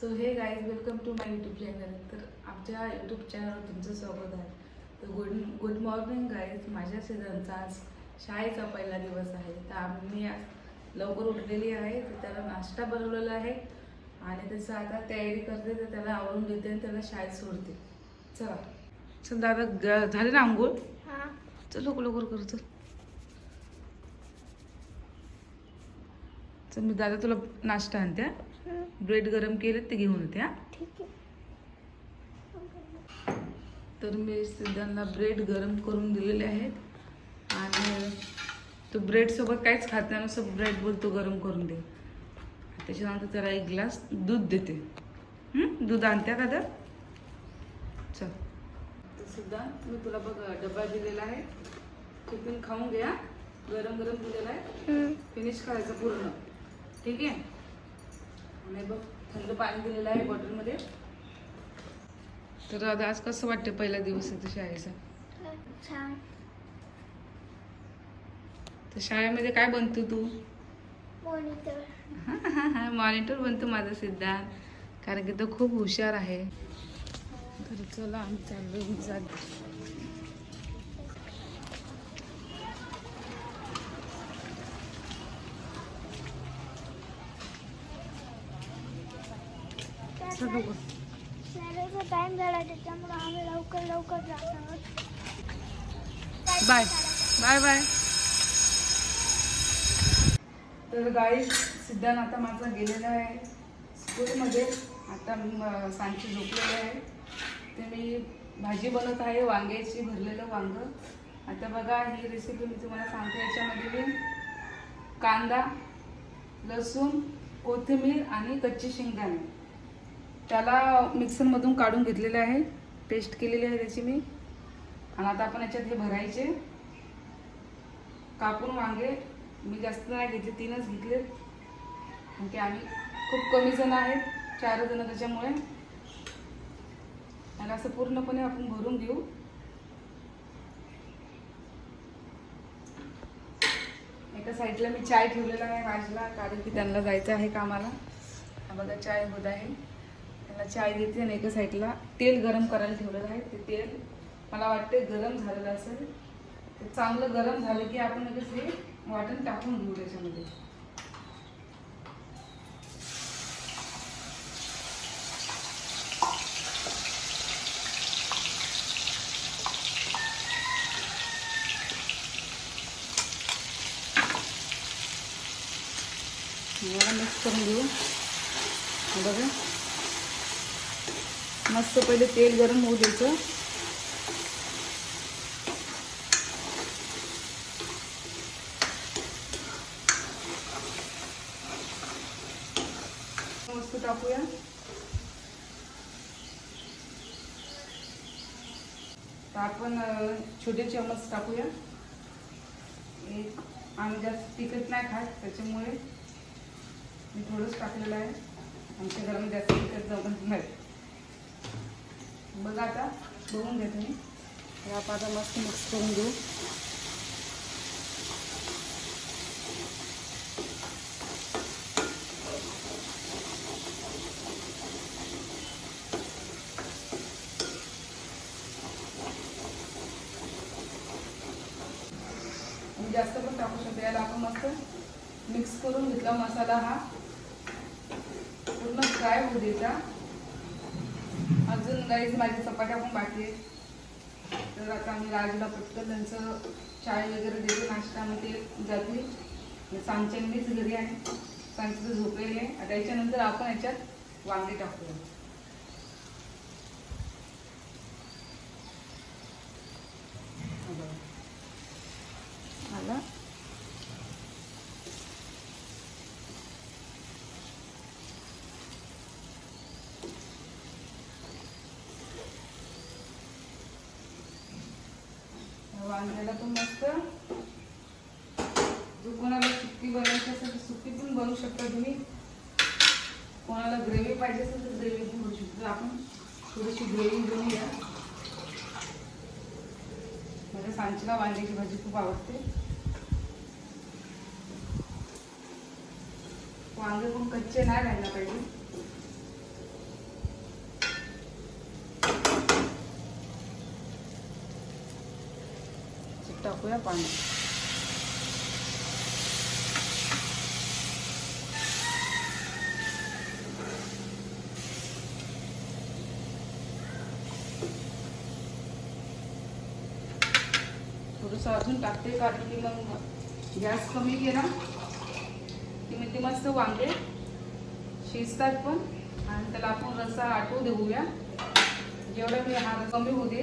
So hey guys welcome to my YouTube channel तर आमच्या YouTube चॅनलवर तुमचं स्वागत आहे. तर गुड गुड मॉर्निंग गाईज माझ्या सिजनचा आज शाळेचा पहिला दिवस आहे. तर आम्ही आज लवकर उठलेली आहे. तर त्याला नाश्ता बनवलेला आहे. आणि त्याचं आता तयारी करते. तर त्याला आवरून देते आणि त्याला शाळेत सोडते. चला. चल दादा ग- झाले ना आंघोळ? हा. चल लवकर लवकर करू चल. चल मी दादा तुला नाश्ता आणते ब्रेड गरम केले ते घेऊन हा? आहे. तर मी सिद्धांना ब्रेड गरम करून दिलेले आहेत. आणि तो ब्रेडसोबत काहीच खात नाही नुसतं ब्रेड बोलतो गरम करून दे. त्याच्यानंतर त्याला एक ग्लास दूध देते? दूध आणत्या का तर? चल. सुद्धा मी तुला बघ डबा दिलेला आहे. टिफिन खाऊन घ्या गरम गरम दिलेला आहे. फिनिश करायचं पूर्ण. ठीक आहे? आणि बघ थंड पाणी दिलेलं आहे बॉटलमध्ये. तर आता आज कसं वाटतं पहिला दिवस आहे शाळेचा? छान. तर शाळेमध्ये काय बनतो तू? मॉनिटर. मॉनिटर बनतो माझा सिद्धांत कारण की तो खूप हुशार आहे. तर चला आम्ही चाललो चला बघ. शाळेचा टाइम झाला त्याच्यामुळे आम्ही लवकर लवकर जात आहोत. बाय. Bye bye. तर गाई सिद्धांत आता माझा गेलेला आहे स्कूलमध्ये आता सांची झोपलेले आहे. ते मी भाजी बनवत आहे वांग्याची भरलेलं वांग. आता बघा ही रेसिपी मी तुम्हाला सांगते. याच्यामध्ये मी कांदा लसूण कोथिंबीर आणि कच्ची शेंगदाणे. त्याला मिक्सरमधून काढून घेतलेले आहे. पेस्ट केलेली आहे त्याची मी आणि आता आपण याच्यात हे भरायचे. कापून वांगे. मी जास्त नाही घेतले तीनच घेतले. आणि आम्ही खूप कमी जण आहेत चार जण त्याच्यामुळे. आणि असं पूर्णपणे आपण भरून घेऊ. एका साईडला मी चाय ठेवलेला आहे वाजला कारण की त्यांना जायचं आहे कामाला. बघा चाय होत आहे. त्यांना चाय देते आणि एका साईडला तेल गरम करायला ठेवलेलं आहे. ते तेल मला वाटते गरम झालेलं असेल. ते चांगलं गरम झालं की आपण लगेच हे वाटण टाकून घेऊ त्याच्यामध्ये. मिक्स करून घेऊ. बघा. मस्त पहिले तेल गरम होऊ द्यायचं. मस्त टाकूया. तर आपण छोटे चमच टाकूया. एक आम्ही जास्त तिखट नाही खात त्याच्यामुळे मी थोडंच टाकलेलं आहे. आमच्या घरामध्ये जास्त तिखट जमत नाही. बघा आता बघून घ्या तुम्ही हे आपण आता मस्त मिक्स करून घेऊ. जास्त पण टाकू शकतो. याला आपण मस्त मिक्स करून घेतला मसाला हा पूर्ण फ्राय होऊ द्यायचा अजून गाईज माझ्या चपात्या पण बाकी तर आता आम्ही राजूला पटकन त्यांचं चाय वगैरे देतो नाश्त्यामध्ये जाते सांगच्या मीच घरी आहे. सांगचं झोपेल आहे. आता याच्यानंतर आपण याच्यात वांगे टाकूया. करू शकता तुम्ही. कोणाला ग्रेव्ही पाहिजे असेल तर ग्रेव्ही पण करू शकतो. आपण थोडीशी ग्रेव्ही घेऊया माझ्या सांचीला वांग्याची भाजी खूप आवडते. वांगे पण कच्चे नाही राहायला पाहिजे. टाकूया पाणी. थोडंसं अजून टाकते कारण की मग गॅस कमी केला. की मग ते मस्त वांगे शिजतात पण. आणि त्याला आपण रसा आटवू देऊया. जेवढा मी हा कमी होऊ दे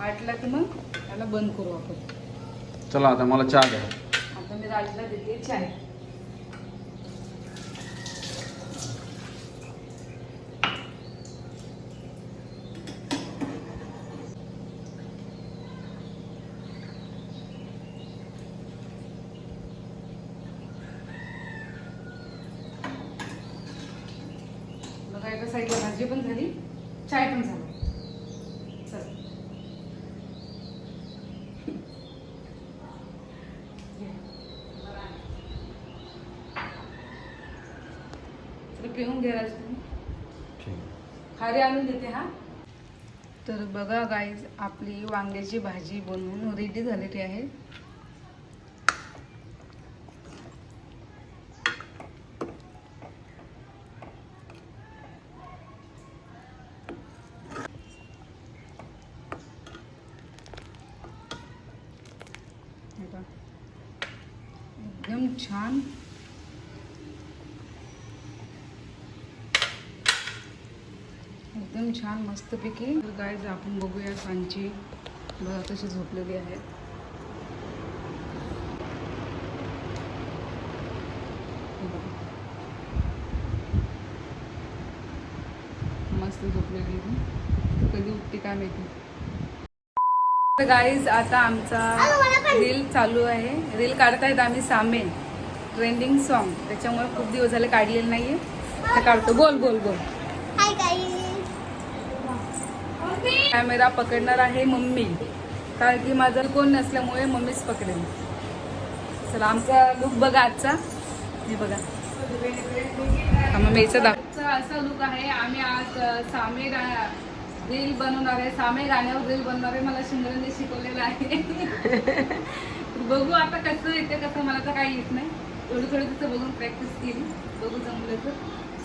आटला की मग त्याला बंद करू आपण. चला आता मला चहा द्या. आता मी राजला देते चाय बघा एका साईडला भाजी पण झाली चाय पण झाला. चल. तर पिऊन खारी आणून देते हा. तर बघा गाईज आपली वांग्याची भाजी बनवून रेडी झालेली आहे हे पहा. एकदम छान. एकदम छान मस्तपैकी. गायज आपण बघूया सांची. बघा कशी झोपलेली आहे. मस्त झोपलेली. कधी उठते काय माहिती. गाईज आता आमचा रील चालू आहे. रील काढतायत आम्ही सामेल ट्रेंडिंग सॉन्ग त्याच्यामुळे खूप दिवस झाले काढलेलं नाहीये. तर काढतो. बोल बोल बोल. कॅमेरा पकडणार आहे मम्मी. कारण की माझं कोण नसल्यामुळे मम्मीच पकडेल. चला आमचा लुक बघा आजचा. हे बघा. मम्मीचा दाखव. असा लुक आहे. आम्ही आज सामे रील बनवणार आहे. सामे गाण्यावर रील बनवणार आहे. मला शिंगरने शिकवलेलं आहे. बघू आता कसं येते कसं मला तर काही येत नाही. थोडी थोडी तिथं बघून प्रॅक्टिस केली बघू जमलं तर.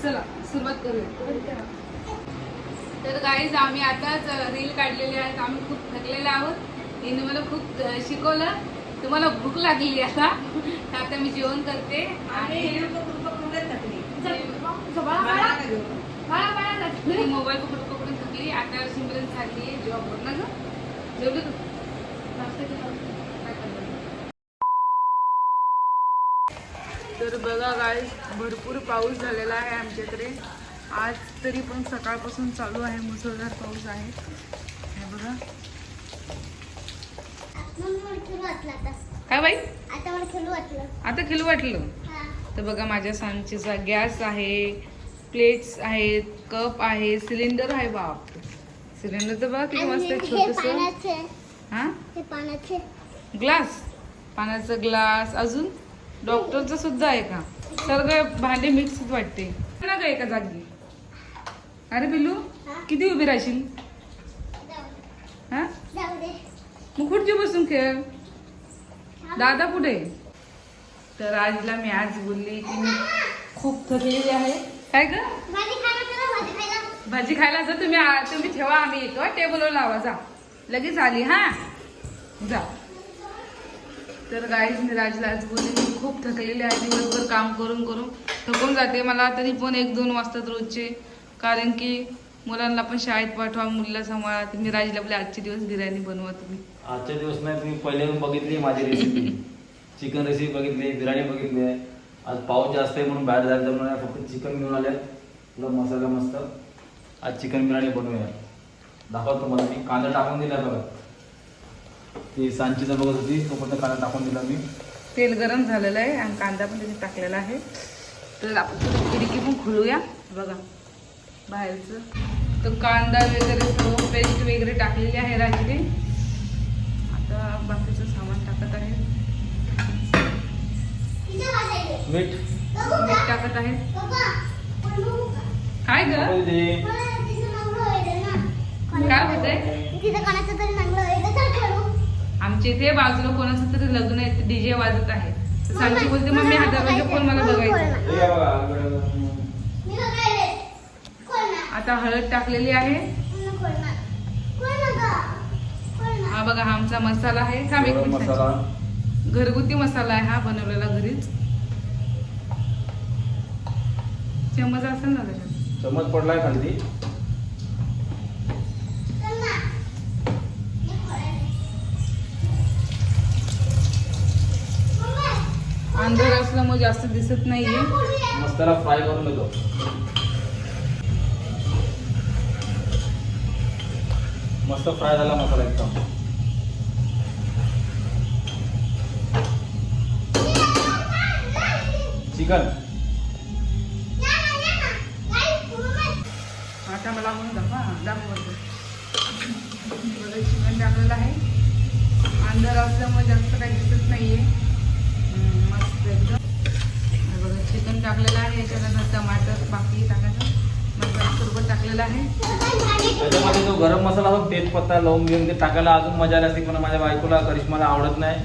चला सुरुवात करूया. तर गाईज आम्ही आताच रील काढलेले आहेत. आम्ही खूप थकलेले आहोत. हिने मला खूप शिकवलं. तुम्हाला भूक लागली आता. आता मी जेवण करते. आणि मोबाईल पकडून पकडून थकली. आता सिमरन झाली जॉब ना. ग जेवली तू नाश्ता केला? काय करणार? तर बघा गाईज भरपूर पाऊस झालेला आहे आमच्याकडे. आज तरी पण सकाळपासून चालू आहे मुसळधार पाऊस आहे. हे बघा. काय बाई? आता खेळू वाटलं. तर बघा माझ्या सांचेचा गॅस आहे प्लेट्स आहेत कप आहे सिलेंडर आहे बाप सिलेंडर तर बघा किती मस्त हे छोटस. हा? ग्लास पाण्याचा ग्लास अजून? डॉक्टरचं सुद्धा आहे का? सगळं भांडे मिक्स वाटते. ना का एका जागी? अरे बिल्लू किती उभी राहशील? हा? मग खुर्ची बसून खेळ? दादा कुठे? तर आजीला मी आज बोलली की मी खूप थकलेली आहे. काय ग? भाजी खायला जा तुम्ही तुम्ही ठेवा आम्ही येतो. टेबलवर लावा जा. लगेच आली हा? जा. तर गाईज मी राजला आज बोलली खूप थकलेली आहे दिवसभर काम करून करून थकून जाते. मला तरी पण एक दोन वाजतात रोजचे. कारण की मुलांना पण शाळेत पाठवा मुलीला सांभाळा. तुम्ही मी राजला आपले आजचे दिवस बिर्याणी बनवा तुम्ही. आजच्या दिवस नाही तुम्ही पहिले बघितली माझी रेसिपी चिकन रेसिपी बघितली बिर्याणी बघितली. आहे आज पाऊस जास्त आहे म्हणून बाहेर जायचं म्हणून फक्त चिकन घेऊन आले. तुला मसाला मस्त. आज चिकन बिर्याणी बनवूया. दाखवतो तुम्हाला मी. कांदा टाकून दिला बघा. ती सांचीचा बघत होती तो फक्त कांदा टाकून दिला मी. तेल गरम झालेलं आहे आणि कांदा पण त्याच्यात टाकलेला आहे. तर आपण थोडी खिडकी पण खोलूया. बघा बाहेरचं. तर कांदा वगैरे सर्व पेस्ट वगैरे टाकलेली आहे राजने आता बाकीचं सामान टाकत आहे. मीठ. मीठ टाकत आहे. पप्पा पण बघू का काय ग काय होतंय तिथं कोणाचं तरी नांगलं व्हायचं चल खेळू आमच्या इथे बाजूला कोणाचं तरी लग्न आहे डीजे वाजत आहे सांची बोलते मम्मी हा दरवाजा खोल मला बघायचं हे. आता हळद टाकलेली आहे. हा बघा हा आमचा मसाला आहे. सांची. घरगुती मसाला आहे हा बनवलेला घरीच. चमच असेल ना त्याच्यात? चमच पडलाय खाली असल्यामुळे जास्त दिसत नाहीये. खोलूया. मसाला फ्राय करून घेतो मस्त फ्राय झाला मसाला एकदम. चिकन. आता मला म्हणून दाखवा चिकन टाकलेलं आहे. अंधार असल्यामुळे जास्त काही दिसत नाहीये हम्म, मस्त एकदम हे बघा चिकन टाकलेलं आहे याच्यानंतर टमाटर बाकी टाकायचं. मसाला सोबत टाकलेला आहे. त्याच्यामध्ये जो गरम मसाला असतो तेजपत्ता लवंग घेऊन ते टाकायला अजून मजा आली असते पण माझ्या बायकोला करिश्माला आवडत नाही.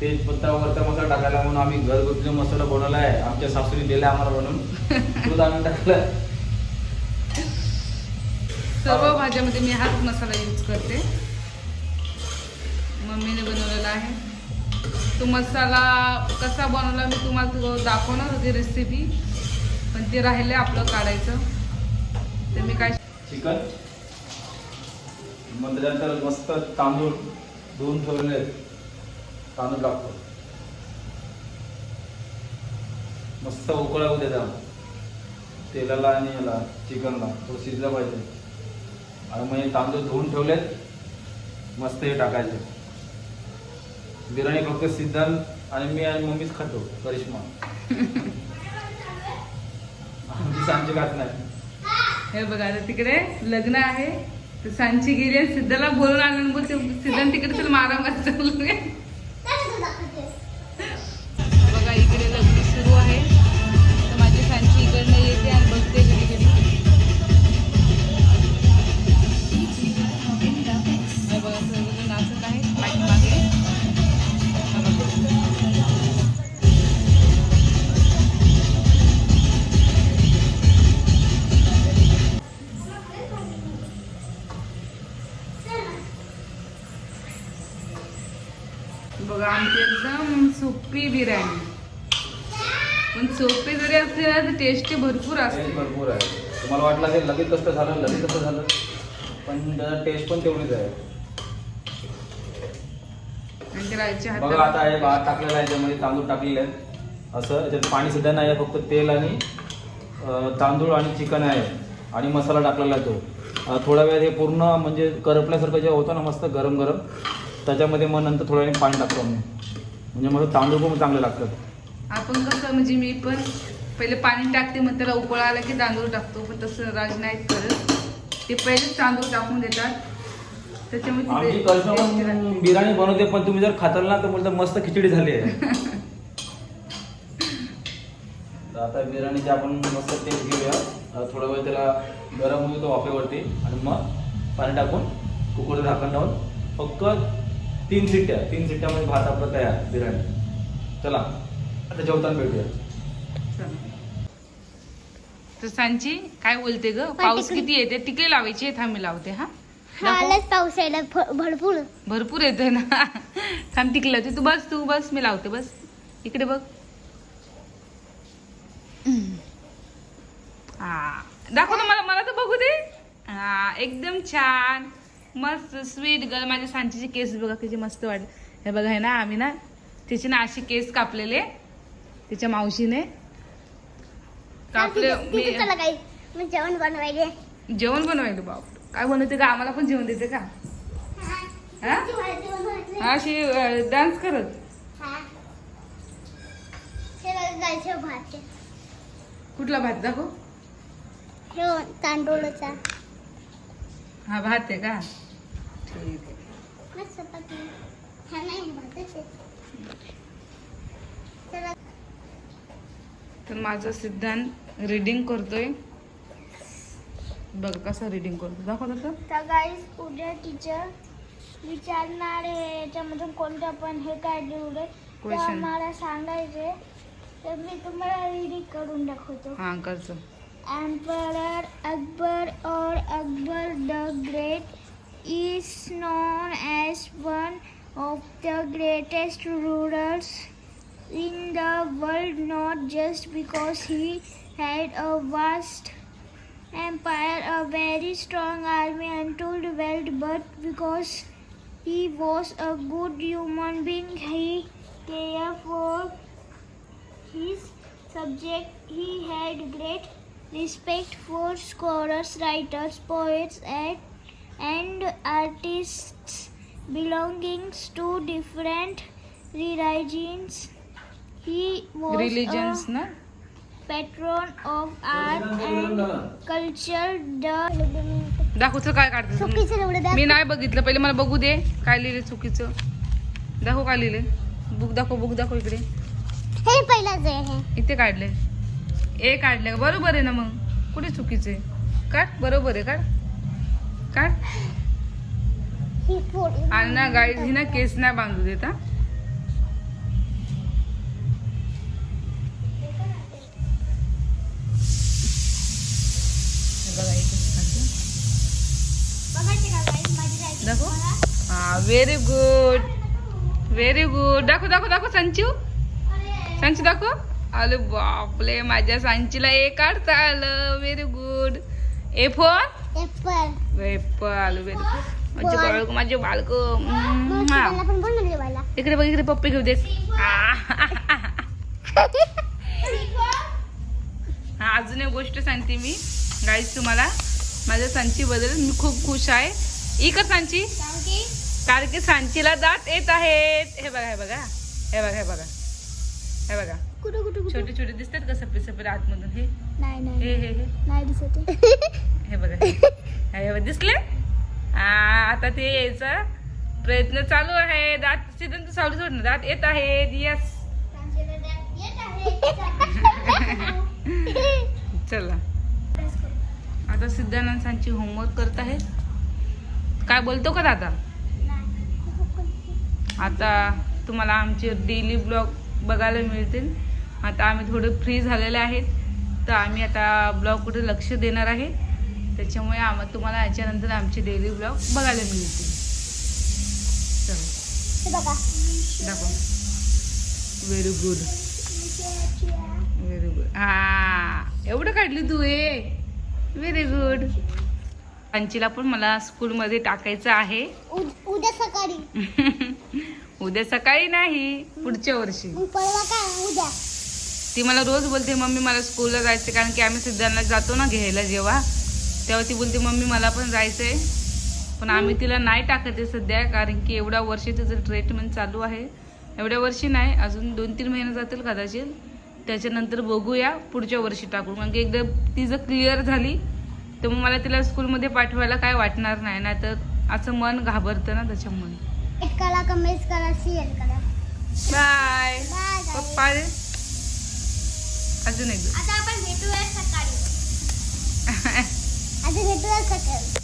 तेजपत्ता वगैरे मसाला टाकायला म्हणून आम्ही घरगुती जो मसाला बनवला आहे. आमच्या सासूने दिला आम्हाला बनवून. दूध आणून टाकलं. सर्व भाज्यामध्ये मी हाच मसाला यूज करते. मम्मीने बनवलेला आहे. तो मसाला कसा बनवला मी तुम्हाला दाखवणार होती रेसिपी पण ते राहिले आपलं काढायचं. तर मी काय चिकन. मग त्याच्यानंतर मस्त तांदूळ धुवून ठेवले तांदूळ टाकतो. मस्त उकळा होऊ तेलाला आणि याला चिकनला. तो शिजला पाहिजे. आणि मग हे तांदूळ धुवून ठेवलेत. मस्त हे टाकायचे. बिर्याणी फक्त सिद्धांत आणि मी आणि मम्मीच खातो करिश्मा. आमची सांची खात नाही. हे बघा आता तिकडे लग्न आहे. तर सांची गेली आणि सिद्धाला बोलून आणून आणि बोलते सिद्धांत तिकडे चल मारा मारा. चालू आहे. पण सोपी जरी असली ना तर टेस्टी भरपूर असते. भरपूर आहे. तुम्हाला वाटलं असेल लगेच कसं झालं लगेच कसं झालं. पण त्याचा टेस्ट पण तेवढीच आहे. आणि ते राहायच्या बघा आता हातात हे भात टाकलेला आहे त्यामध्ये तांदूळ टाकलेले आहेत. असं याच्यात पाणी सुद्धा नाही आहे फक्त तेल आणि अं, तांदूळ आणि चिकन आहे. आणि मसाला टाकलेला आहे तो. अं, थोडा वेळ हे पूर्ण म्हणजे करपल्यासारखं जे होतं ना मस्त गरम गरम त्याच्यामध्ये मग नंतर थोड्या वेळाने पाणी टाकतो आम्ही. म्हणजे मग तांदूळ पण चांगले लागतात. आपण कसं म्हणजे मी पण पहिले पाणी टाकते मग त्याला उकळा आला की तांदूळ टाकतो पण तसं राज नाहीत करत. ते पहिलेच तांदूळ टाकून देतात. त्याच्यामुळे आमची लागते. बिर्याणी बनवते पण तुम्ही जर खाताल ना तर बोलता मस्त खिचडी झाली आहे. तर आता बिर्याणीची आपण मस्त टेस्ट घेऊया. अं, थोडा वेळ त्याला गरम होऊ तो वाफेवरती. आणि मग पाणी टाकून कुकर झाकण लावून फक्त तीन सिट्ट्या तीन सिट्ट्यामध्ये भात आपला तयार बिर्याणी. चला. आता जेवताना भेटूया. चला. तर सांची काय बोलते ग? पाऊस. किती येते? टिकली लावायची आहे थांब मी लावते हा? पाऊस यायला भ- भरपूर. भरपूर येते ना. थांब टिकलं तू बस तू बस मी लावते बस. इकडे बघ. हा. दाखव ना मला मला तर बघू दे. हा एकदम छान. मस्त स्वीट गर्ल माझ्या सांचीचे केस बघा किती मस्त वाटले. हे बघा हे ना आम्ही ना तिचे ना असे केस कापलेले. तिच्या मावशीने. कापले चला काही. मी जेवण बनवायले जेवण बनवायला बाप काय बनवते का? आम्हाला पण जेवण देते का? हा बनवायचे. हा अशी डान्स करत. हा. हे भात. कुठला भात दाखव? हे तांदूळचा. हा भात आहे का? ठीक आहे. मस्त चपाती. हा नाही भातच आहे. चला तर माझा सिद्धांत रिडिंग करतोय. बघ कसा रिडिंग करतो. दाखव तसं तर. गाईस उद्या टीचर विचारणार आहे याच्यामधून कोणतं पण हे तर Question. मला सांगायचे तर मी तुम्हाला रीडिंग करून दाखवतो. हा करतो. Emperor Akbar or Akbar the Great is known as one of the greatest rulers in the world not just because he had a vast empire, a very strong army, and untold wealth, but because he was a good human being. He cared for his subject. He had great respect for scholars, writers, poets, and, and artists belonging to different religions. He was religions a ना patron of art and culture. The दाखवचं काय? चुकीचं एवढं द्या. मी नाही बघितलं. पहिले मला बघू दे काय लिहिले चुकीचं. दाखव काय लिहिले बुक दाखव बुक दाखव इकडे. हे पहिलाच आहे हे. इथे काढले ए काढले? बरोबर आहे ना मग? कुठे चुकीचे काढ. बरोबर आहे काढ. काढ. ही थोडी आणि ना गाईज ही ना केस नाही बांधू देत व्हेरी गुड व्हेरी गुड दाखव दाखव दाखव संचू. सांची दाखव. अरे बापले माझ्या सांचीला ए काढता आलं. Very good A apple. Apple very माझे बाळक माझे बाळक. इकडे बघ इकडे पप्पी घेऊ दे. हा, अजून एक गोष्ट सांगते मी. गाईज तुम्हाला माझ्या सांची बद्दल मी खूप खुश आहे. का सांची? कारण की सांचीला दात येत आहेत. हे बघा हे बघा. हे बघा हे बघा. हे बघा. कुठं कुठं छोटे छोटे दिसतात का सफेद सफेद आतमधून? हे? नाही हे नाही. हे हे नाही दिसत. हे बघा हे. बघा, दिसले? आ, आता ते यायचा. प्रयत्न चालू आहे. दात सीजन सावली सोडणं. दात येत आहेत. यस चला. आता सिद्धानंद सांची होमवर्क करत आहे काय बोलतो का दादा? आता तुम्हाला आमचे डेली ब्लॉग बघायला मिळतील. आता आम्ही थोडे फ्री झालेले आहेत. तर आम्ही आता ब्लॉग कुठे लक्ष देणार आहे. त्याच्यामुळे आम तुम्हाला याच्यानंतर आमचे डेली ब्लॉग बघायला मिळतील. चला. हे दाखव. व्हेरी गुड व्हेरी गुड हा एवढं काढली तू हे. व्हेरी गुड अंचीला पण मला स्कूलमध्ये टाकायचं आहे. उद- उद्या सकाळी. उद्या सकाळी नाही पुढच्या वर्षी. उद्या. ती मला रोज बोलते मम्मी मला स्कूलला जायचं कारण की आम्ही सिद्धांना जातो ना घ्यायला जेव्हा. तेव्हा ती बोलते मम्मी मला पण जायचंय पण आम्ही तिला नाही टाकत आहे सध्या कारण की एवढ्या वर्षी तिचं ट्रीटमेंट चालू आहे. एवढ्या वर्षी नाही अजून दोन तीन महिने जातील कदाचित. त्याच्यानंतर बघूया पुढच्या वर्षी टाकू. कारण की एकदा ती जर क्लिअर झाली तर मग मला तिला स्कूलमध्ये पाठवायला काय वाटणार नाही नाहीतर असं मन घाबरतं ना त्याच्यामुळे. करा कमेंट करा शेअर करा. बाय. पप्पा. अजून एकदा आता आपण भेटूया सकाळी. आता भेटूया सकाळी.